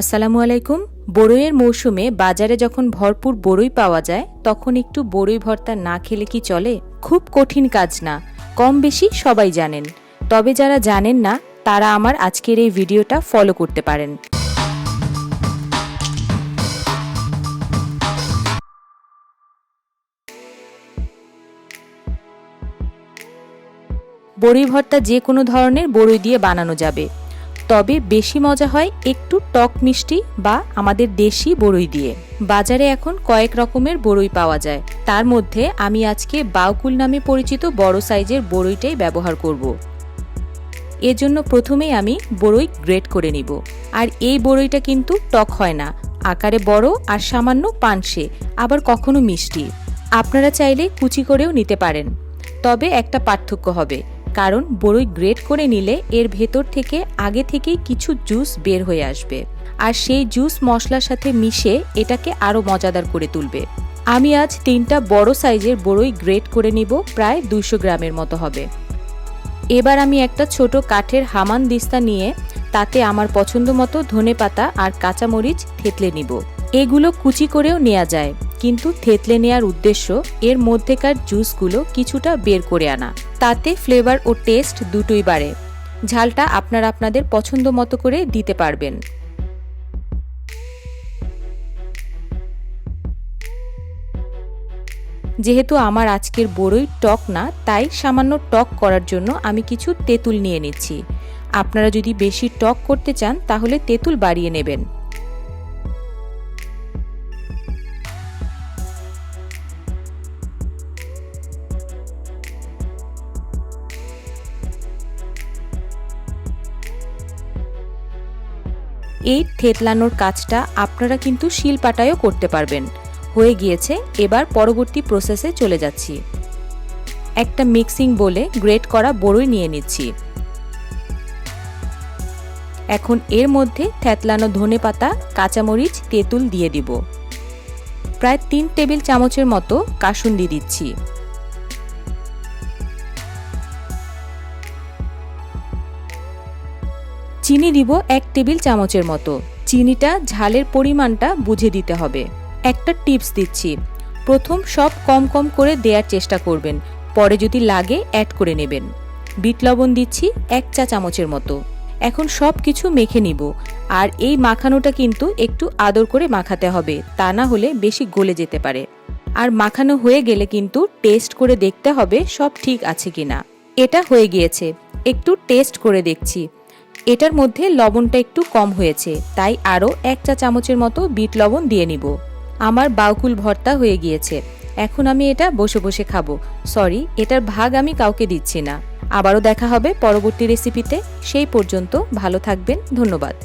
আসসালামু আলাইকুম। বড়ইয়ের মৌসুমে বাজারে যখন ভরপুর বড়ই পাওয়া যায়, তখন একটু বড়ই ভর্তা না খেলে কি চলে? খুব কঠিন কাজ না, কম বেশি সবাই জানেন। তবে যারা জানেন না, তারা আমার আজকের এই ভিডিওটা ফলো করতে পারেন। বড়ই ভর্তা যে কোনো ধরনের বড়ই দিয়ে বানানো যাবে। তবে বেশি মজা হয় একটু টক মিষ্টি বা আমাদের দেশি বড়ই দিয়ে। বাজারে এখন কয়েক রকমের বড়ই পাওয়া যায়। তার মধ্যে আমি আজকে বাউকুল নামে পরিচিত বড় সাইজের বড়ইটাই ব্যবহার করব। এজন্য প্রথমেই আমি বড়ই গ্রেট করে নিব। আর এই বড়ইটা কিন্তু টক হয় না। আকারে বড় আর সামান্য পানসে, আবার কখনো মিষ্টি। আপনারা চাইলে কুচি করেও নিতে পারেন। তবে একটা পার্থক্য হবে। কারণ বড়ই গ্রেট করে নিলে এর ভেতর থেকে আগে থেকেই কিছু জুস বের হয়ে আসবে। আর সেই জুস মশলার সাথে মিশে এটাকে আরও মজাদার করে তুলবে। আমি আজ তিনটা বড় সাইজের বড়ই গ্রেট করে নিব, প্রায় দুশো গ্রামের মতো হবে। এবার আমি একটা ছোট কাঠের হামান দিস্তা নিয়ে তাতে আমার পছন্দ মতো ধনে পাতা আর কাঁচামরিচ থেতলে নিব। এগুলো কুচি করেও নেওয়া যায়, কিন্তু থেতলে নেয়ার উদ্দেশ্য এর মধ্যেকার জুসগুলো কিছুটা বের করে আনা। তাতে ফ্লেভার ও টেস্ট দুটোই বাড়ে। ঝালটা আপনারা আপনাদের পছন্দ মতো করে দিতে পারবেন। যেহেতু আমার আজকের বড়ই টক না, তাই সামান্য টক করার জন্য আমি কিছু তেঁতুল নিয়ে নিচ্ছি। আপনারা যদি বেশি টক করতে চান, তাহলে তেঁতুল বাড়িয়ে নেবেন। এই থেতলানোর কাজটা আপনারা কিন্তু শিলপাটায়ও করতে পারবেন। হয়ে গিয়েছে, এবার পরবর্তী প্রসেসে চলে যাচ্ছি। একটা মিক্সিং বলে গ্রেট করা বড়ই নিয়ে নিচ্ছি। এখন এর মধ্যে থেতলানো ধনে পাতা, কাঁচামরিচ, তেঁতুল দিয়ে দিব। প্রায় তিন টেবিল চামচের মতো কাসুন্দি দিচ্ছি। চিনি দিব এক টেবিল চামচের মতো। চিনিটা ঝালের পরিমাণটা বুঝে দিতে হবে। একটা টিপস দিচ্ছি। প্রথম সব কম কম করে দেওয়ার চেষ্টা করবেন। পরে যদি লাগে অ্যাড করে নেবেন। বিট লবণ দিচ্ছি এক চা চামচের মতো। এখন সব কিছু মেখে নিব। আর এই মাখানোটা কিন্তু একটু আদর করে মাখাতে হবে, তা না হলে বেশি গলে যেতে পারে। আর মাখানো হয়ে গেলে কিন্তু টেস্ট করে দেখতে হবে সব ঠিক আছে কিনা। এটা হয়ে গিয়েছে। একটু টেস্ট করে দেখছি। এটার মধ্যে লবণটা একটু কম হয়েছে, তাই আরও এক চা চামচের মতো বিট লবণ দিয়ে নিব। আমার বাউকুল ভর্তা হয়ে গিয়েছে, এখন আমি এটা বসে বসে খাব। সরি, এটার ভাগ আমি কাউকে দিচ্ছি না। আবারও দেখা হবে পরবর্তী রেসিপিতে, সেই পর্যন্ত ভালো থাকবেন, ধন্যবাদ।